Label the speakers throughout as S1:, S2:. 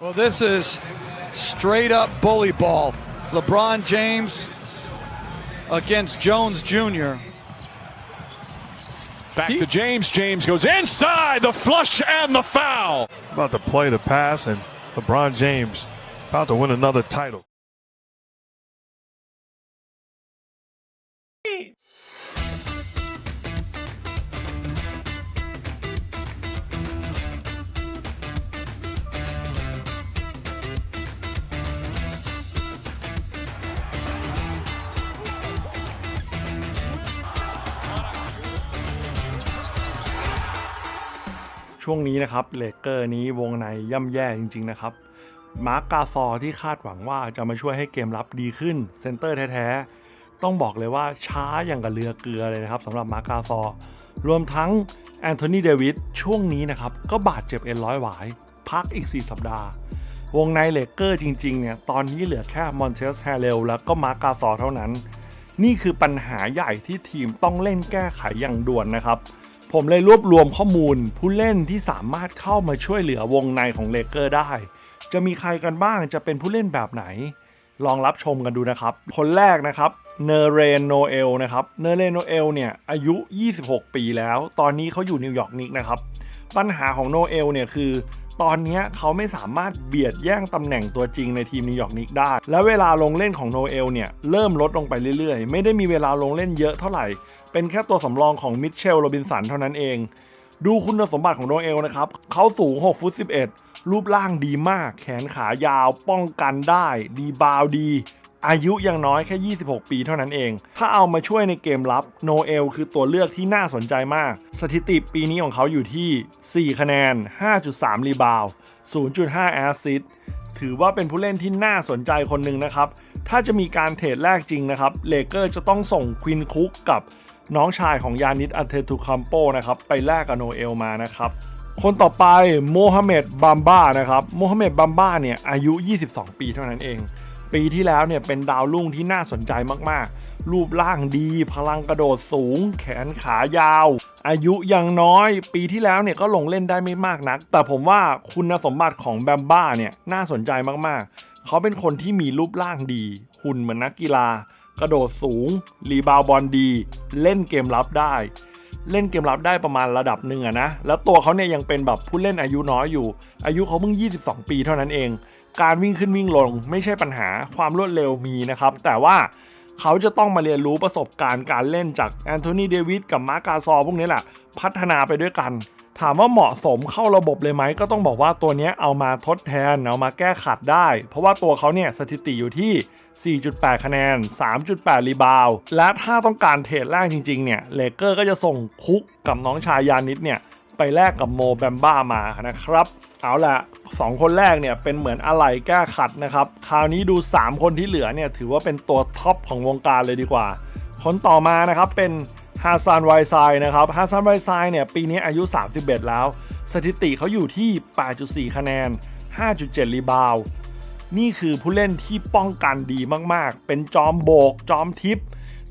S1: Well, this is straight up bully ball. LeBron James against Jones Jr.
S2: Back to James. James goes inside the flush and the foul.
S3: About to play the pass, and LeBron James about to win another title.
S4: ช่วงนี้นะครับเลเกอร์นี้วงในย่ำแย่จริง ๆ นะครับ มาร์กกาซอที่คาดหวังว่าจะมาช่วยให้เกมรับดีขึ้นเซนเตอร์แท้ๆ ต้องบอกเลยว่าช้าอย่างกับเรือเกลือเลยนะครับสำหรับมาร์กกาซอ รวมทั้งแอนโทนีเดวิดช่วงนี้นะครับ ก็บาดเจ็บเอ็นร้อยหวาย พักอีก 4 สัปดาห์ วงในเลเกอร์จริง ๆ เนี่ย ตอนนี้เหลือแค่มอนเชสแฮเรลแล้วก็มาร์กกาซอเท่านั้น นี่คือปัญหาใหญ่ที่ทีมต้องเล่นแก้ไขอย่างด่วนนะครับ ผมเลยรวบรวมข้อมูลผู้เล่นที่สามารถเข้ามาช่วยเหลือวงในของเลเกอร์ได้ จะมีใครกันบ้างจะเป็นผู้เล่นแบบไหน ลองรับชมกันดูนะครับ คนแรกนะครับเนเรนโนเอลนะครับเนเรนโนเอลเนี่ยอายุ 26 ปีแล้ว ตอนนี้เขาอยู่นิวยอร์กนิกนะครับ ปัญหาของโนเอลเนี่ยคือ ตอนนี้เขาไม่สามารถเบียดแย่งตำแหน่งตัวจริงในทีมนิวยอร์กนิกได้ และเวลาลงเล่นของโนเอลเนี่ย เริ่มลดลงไปเรื่อยๆ ไม่ได้มีเวลาลงเล่นเยอะเท่าไหร่ เป็นแค่ตัวสำรองของมิเชลโรบินสันเท่านั้นเอง ดูคุณสมบัติของโนเอลนะครับ เขาสูง 6 ฟุต 11 รูปร่างดีมาก แขนขายาวป้องกันได้ ดีบาวดี อายุยังน้อยแค่ 26 ปีเท่านั้นเอง ถ้าเอามาช่วยในเกมรับโนเอลคือตัวเลือกที่น่าสนใจมาก สถิติปีนี้ของเขาอยู่ที่ 4 คะแนน 5.3 รีบาว 0.5 แอสซิสต์ถือว่าเป็นผู้เล่นที่น่าสนใจคนหนึ่งนะครับ ถ้าจะมีการเทรดแรกจริงนะครับ เลเกอร์จะต้องส่งควินคุกกับน้องชายของยานิดอันเทตุคัมโปนะครับ ไปแลกกับโนเอลมานะครับ คนต่อไปโมฮัมเหม็ดบัมบ้านะครับ โมฮัมเหม็ดบัมบ้าเนี่ยอายุ 22 ปีเท่านั้นเอง ปีที่แล้วเนี่ยเป็นดาวรุ่งที่น่าสนใจมากๆ รูปร่างดี พลังกระโดดสูง แขนขายาว อายุยังน้อย ปีที่แล้วเนี่ยก็ลงเล่นได้ไม่มากนัก แต่ผมว่าคุณสมบัติของแบมบ้าเนี่ยน่าสนใจมากๆ เขาเป็นคนที่มีรูปร่างดี หุ่นเหมือนนักกีฬา กระโดดสูง รีบาวบอลดี เล่นเกมรับได้ เล่นเกมรับได้ประมาณระดับหนึ่งอะนะ แล้วตัวเขาเนี่ยยังเป็นแบบผู้เล่นอายุน้อยอยู่ อายุเขาเพิ่ง 22 ปีเท่านั้นเอง การวิ่งขึ้นวิ่งลงไม่ใช่ปัญหาความรวดเร็วมีนะครับ แต่ว่าเขาจะต้องมาเรียนรู้ประสบการณ์การเล่นจากแอนโทนีเดวิดกับมาร์กาซอร์พวกนี้แหละ พัฒนาไปด้วยกัน ถามว่าเหมาะสมเข้าระบบเลยไหมก็ต้องบอกว่าตัวนี้เอามาทดแทนเอามาแก้ขัดได้ เพราะว่าตัวเขาเนี่ยสถิติอยู่ที่ 4.8 คะแนน 3.8 รีบาว และถ้าต้องการเทรดแรกจริงๆ เนี่ย เลเกอร์ก็จะส่งคุกกับน้องชายยานิดเนี่ย ไปแลกกับโมแบมบ้ามานะครับ เอาละสองคนแรกเนี่ยเป็นเหมือนอะไรแก้ขัดนะครับ คราวนี้ดู 3 คนที่เหลือเนี่ยถือว่าเป็นตัวท็อปของวงการเลยดีกว่า คนต่อมานะครับเป็น ฮาซานไวไซนะครับฮาซานไวไซเนี่ยปีนี้อายุ 31 แล้ว สถิติเขาอยู่ที่ 8.4 คะแนน 5.7 รีบาว นี่คือผู้เล่นที่ป้องกันดีมากๆ เป็นจอมโบก จอมทิป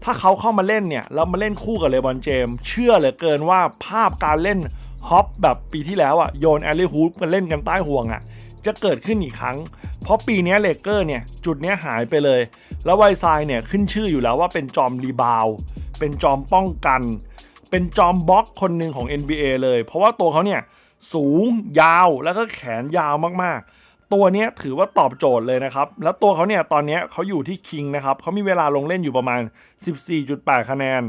S4: ถ้าเขาเข้ามาเล่นเนี่ย แล้วมาเล่นคู่กับเลบอนเจม เชื่อเหลือเกินว่าภาพการเล่นฮอปแบบปีที่แล้วอะโยนแอลลี่ฮูปกันเล่นกันใต้ห่วงอะจะเกิดขึ้นอีกครั้ง เพราะปีนี้เลเกอร์เนี่ยจุดนี้หายไปเลย แล้วไวไซเนี่ยขึ้นชื่ออยู่แล้วว่าเป็นจอมรีบาว เป็นจอมป้องกัน เป็นจอมบล็อกคนหนึ่งของ NBA เลย เพราะว่าตัวเขาเนี่ยสูงยาวแล้วก็แขนยาวมากๆ ตัวเนี้ยถือว่าตอบโจทย์เลยนะครับ แล้วตัวเขาเนี่ยตอนนี้เขาอยู่ที่คิงนะครับเขามีเวลาลงเล่นอยู่ประมาณ 14.8 คะแนน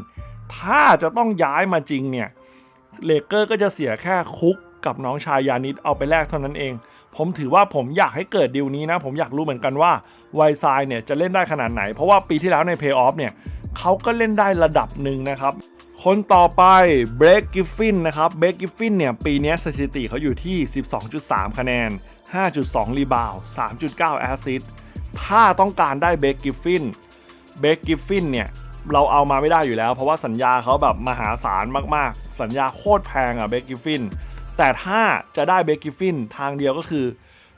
S4: ถ้าจะต้องย้ายมาจริงเนี่ยเลเกอร์ก็จะเสียแค่คุกกับน้องชายยานิดเอาไปแลกเท่านั้นเอง ผมถือว่าผมอยากให้เกิดดีลนี้นะ ผมอยากรู้เหมือนกันว่าไวไซเนี่ยจะเล่นได้ขนาดไหน เพราะว่าปีที่แล้วในเพย์ออฟเนี่ย เขาก็เล่นได้ระดับหนึ่งนะครับ คนต่อไปเบรกกิฟฟินนะครับเบรกกิฟฟินเนี่ยปีนี้สถิติเขาอยู่ที่ 12.3 คะแนน 5.2 รีบาว 3.9 แอสซิสถ้าต้องการได้เบรกกิฟฟินเบรกกิฟฟินเนี่ยเราเอามาไม่ได้อยู่แล้ว เพราะว่าสัญญาเขาแบบมหาศาลมากๆ สัญญาโคตรแพงอะเบคกิฟฟินแต่ถ้าจะได้เบคกิฟฟินทางเดียวก็คือ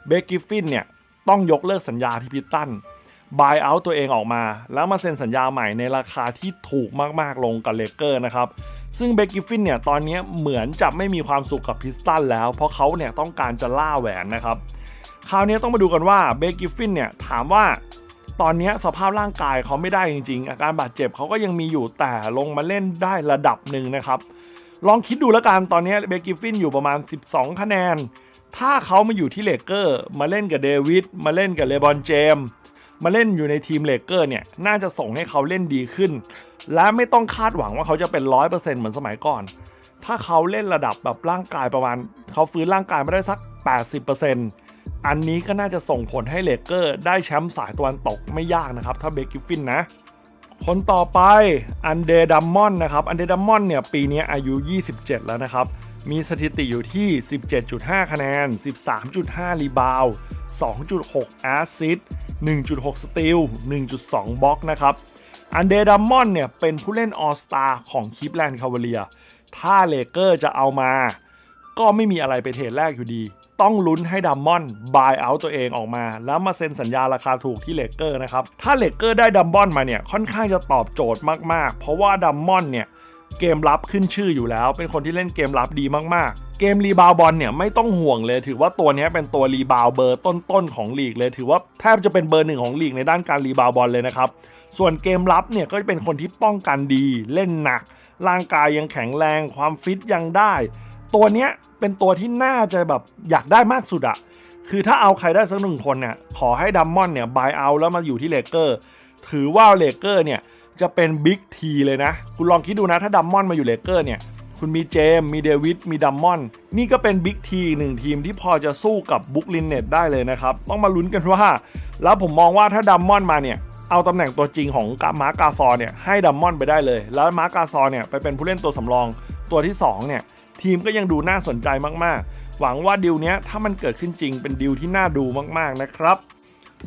S4: เบคกิฟฟินเนี่ยต้องยกเลิกสัญญาที่พิตตัน บายเอาตัวเองออกมา แล้วมาเซ็นสัญญาใหม่ในราคาที่ถูกมากๆลงกับเลเกอร์นะครับ ซึ่งเบคกิฟฟินเนี่ยตอนนี้เหมือนจะไม่มีความสุขกับพิสตันแล้ว เพราะเขาเนี่ยต้องการจะล่าแหวนนะครับ คราวนี้ต้องมาดูกันว่าเบกิฟฟินเนี่ยถามว่าตอนนี้สภาพร่างกายเขาไม่ได้จริงๆ อาการบาดเจ็บเขาก็ยังมีอยู่แต่ลงมาเล่นได้ระดับหนึ่งนะครับ ลองคิดดูแล้วกันตอนนี้เบกิฟฟินอยู่ประมาณ 12 คะแนน ถ้าเขามาอยู่ที่เลเกอร์ มาเล่นกับเดวิดมาเล่นกับเลบอนเจมส์ มาเล่นอยู่ในทีมเลเกอร์เนี่ยน่าจะส่งให้เขาเล่นดีขึ้น และไม่ต้องคาดหวังว่าเขาจะเป็น 100%เหมือนสมัยก่อน ถ้าเขาเล่นระดับแบบร่างกายประมาณ เขาฟื้นร่างกายมาได้สัก 80%อันนี้ก็น่าจะส่งผลให้เลเกอร์ได้แชมป์สายตะวันตกไม่ยากนะครับ ถ้าเบคกิฟฟินนะคนต่อไปอันเดรดัมมอนนะครับอันเดรดัมมอนเนี่ยปีนี้อายุ 27 แล้วนะครับ มีสถิติอยู่ที่ 17.5 คะแนน 13.5 รีบาวด์2.6 แอสซิสต์ 1.6 สตีล 1.2 บล็อกนะครับ อันเดดัมมอนเนี่ยเป็นผู้เล่นออสตาของคิปแลนด์คาวเลีย ถ้าเลเกอร์จะเอามา ก็ไม่มีอะไรไปเทรดแรกอยู่ดี ต้องลุ้นให้ดัมมอนบายเอาตัวเองออกมา แล้วมาเซ็นสัญญาราคาถูกที่เลเกอร์นะครับ ถ้าเลเกอร์ได้ดัมมอนมาเนี่ยค่อนข้างจะตอบโจทย์มากๆ เพราะว่าดัมมอนเนี่ยเกมรับขึ้นชื่ออยู่แล้ว เป็นคนที่เล่นเกมรับดีมากๆ เกมรีบาวบอลเนี่ยไม่ต้องห่วงเลย ถือว่าตัวนี้เป็นตัวรีบาวเบอร์ต้นๆของลีกเลย ถือว่าแทบจะเป็นเบอร์หนึ่งของลีกในด้านการรีบาวบอลเลยนะครับ ส่วนเกมรับเนี่ยก็จะเป็นคนที่ป้องกันดีเล่นหนัก ร่างกายยังแข็งแรงความฟิตยังได้ ตัวนี้เป็นตัวที่น่าจะแบบอยากได้มากสุดอะคือถ้าเอาใครได้สักหนึ่งคนเนี่ยขอให้ดัมมอนเนี่ยบายเอาแล้วมาอยู่ที่เลเกอร์ถือว่าเลเกอร์เนี่ยจะเป็นบิ๊กทีเลยนะ คุณลองคิดดูนะถ้าดัมมอนมาอยู่เลเกอร์เนี่ย คุณมีเจม มีเดวิด มีดัมมอน นี่ก็เป็นบิ๊กทีหนึ่งทีมที่พอจะสู้กับบุกลินเน็ตได้เลยนะครับ ต้องมาลุ้นกันว่า แล้วผมมองว่าถ้าดัมมอนมาเนี่ย เอาตำแหน่งตัวจริงของมาร์กาซอเนี่ยให้ดัมมอนไปได้เลย แล้วมาร์กาซอเนี่ยไปเป็นผู้เล่นตัวสำรองตัวที่2เนี่ยทีมก็ยังดูน่าสนใจมากๆ หวังว่าดิวเนี้ยถ้ามันเกิดขึ้นจริงเป็นดิวที่น่าดูมากๆนะครับ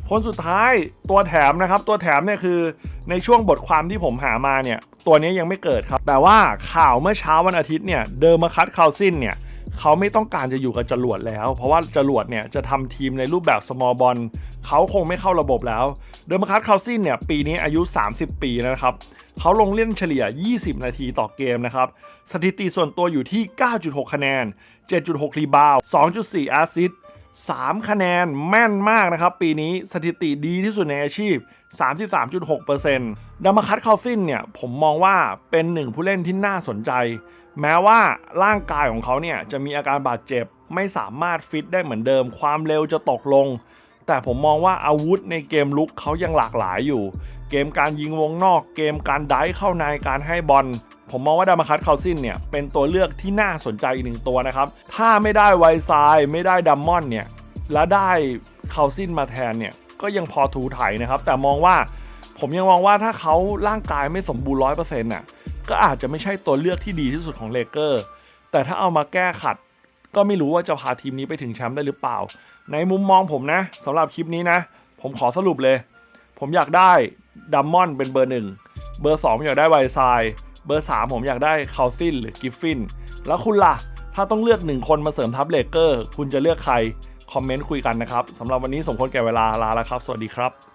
S4: คนสุดท้ายตัวแถมนะครับ ตัวแถมเนี่ยคือในช่วงบทความที่ผมหามาเนี่ย ตัวนี้ยังไม่เกิดครับ แต่ว่าข่าวเมื่อเช้าวันอาทิตย์เนี่ยเดิมมาคัดคาวซินเนี่ยเขาไม่ต้องการจะอยู่กับจรวดแล้ว เพราะว่าจรวดเนี่ยจะทำทีมในรูปแบบ small ball เขาคงไม่เข้าระบบแล้ว เดิมมาคัดคาวซินเนี่ยปีนี้อายุ 30 ปีแล้วนะครับเขาลงเล่นเฉลี่ย 20 นาทีต่อเกมนะครับ สถิติส่วนตัวอยู่ที่ 9.6 คะแนน 7.6 รีบาว 2.4 แอสซิสต์ 3 คะแนนแม่นมากนะครับ ปีนี้สถิติดีที่สุดในอาชีพ 33.6%ดัมมาคัตคาซินเนี่ยผมมองว่าเป็นหนึ่งผู้เล่นที่น่าสนใจ แม้ว่าร่างกายของเขาเนี่ยจะมีอาการบาดเจ็บ ไม่สามารถฟิตได้เหมือนเดิม ความเร็วจะตกลง แต่ผมมองว่าอาวุธในเกมลุกเขายังหลากหลายอยู่ เกมการยิงวงนอก เกมการไดเข้าในการให้บอล ผมมองว่าดามาคัตคาซินเนี่ยเป็นตัวเลือกที่น่าสนใจอีกหนึ่งตัวนะครับ ถ้าไม่ได้ไวซายไม่ได้ดัมมอนเนี่ยแล้วได้คาซินมาแทนเนี่ยก็ยังพอถูถ่ายนะครับ แต่มองว่าผมยังมองว่าถ้าเขาร่างกายไม่สมบูรณ์ร้อยเปอร์เซ็นต์น่ะก็อาจจะไม่ใช่ตัวเลือกที่ดีที่สุดของเลเกอร์แต่ถ้าเอามาแก้ขัด ก็ไม่รู้ว่าจะพาทีมนี้ไปถึงแชมป์ได้หรือเปล่า ในมุมมองผมนะสำหรับคลิปนี้นะ ผมขอสรุปเลย ผมอยากได้ดัมมอนเป็นเบอร์หนึ่งเบอร์2ผมอยากได้ไวซาย เบอร์ 3 ผมอยากได้คาซินหรือกิฟฟิน แล้วคุณล่ะ ถ้าต้องเลือกหนึ่งคนมาเสริมทัพเลเกอร์ คุณจะเลือกใคร คอมเมนต์คุยกันนะครับสำหรับวันนี้สมควรแก่เวลาลาแล้วครับ สวัสดีครับ